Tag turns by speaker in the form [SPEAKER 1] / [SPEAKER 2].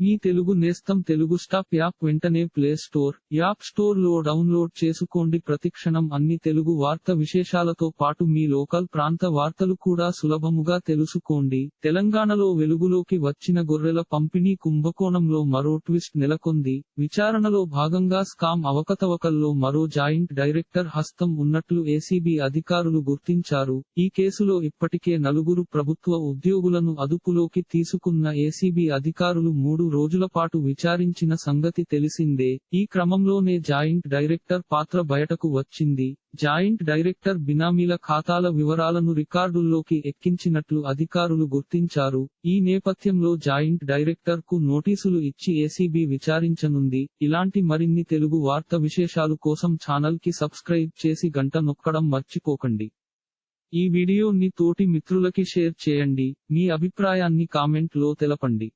[SPEAKER 1] మీ తెలుగు నేస్తం Telugu stop app వెంటనే play store app స్టోర్లో డౌన్లోడ్ చేసుకోండి. ప్రతిక్షణం అన్ని తెలుగు వార్త విశేషాలతో పాటు మీ లోకల్ ప్రాంత వార్తలు కూడా సులభముగా తెలుసుకోండి. తెలంగాణలో వెలుగులోకి వచ్చిన గొర్రెల పంపిణీ కుంభకోణంలో మరో ట్విస్ట్ నెలకొంది. విచారణలో భాగంగా స్కామ్ అవకతవకల్లో మరో జాయింట్ డైరెక్టర్ హస్తం ఉన్నట్లు ఏసీబీ అధికారులు గుర్తించారు. ఈ కేసులో ఇప్పటికే నలుగురు ప్రభుత్వ ఉద్యోగులను అదుపులోకి తీసుకున్న ఏసీబీ అధికారులు మూడు రోజుల పాటు విచారించిన సంగతి తెలిసిందే. ఈ క్రమంలోనే జాయింట్ డైరెక్టర్ పాత్ర బయటకు వచ్చింది. జాయింట్ డైరెక్టర్ బినామీల ఖాతాల వివరాలను రికార్డుల్లోకి ఎక్కించినట్లు అధికారులు గుర్తించారు. ఈ నేపథ్యంలో జాయింట్ డైరెక్టర్కు నోటీసులు ఇచ్చి ఏసీబీ విచారించనుంది. ఇలాంటి మరిన్ని తెలుగు వార్త విశేషాలు కోసం ఛానల్కి సబ్స్క్రైబ్ చేసి గంట నొక్కడం మర్చిపోకండి. ఈ వీడియోని తోటి మిత్రులకి షేర్ చేయండి. మీ అభిప్రాయాన్ని కామెంట్లో తెలపండి.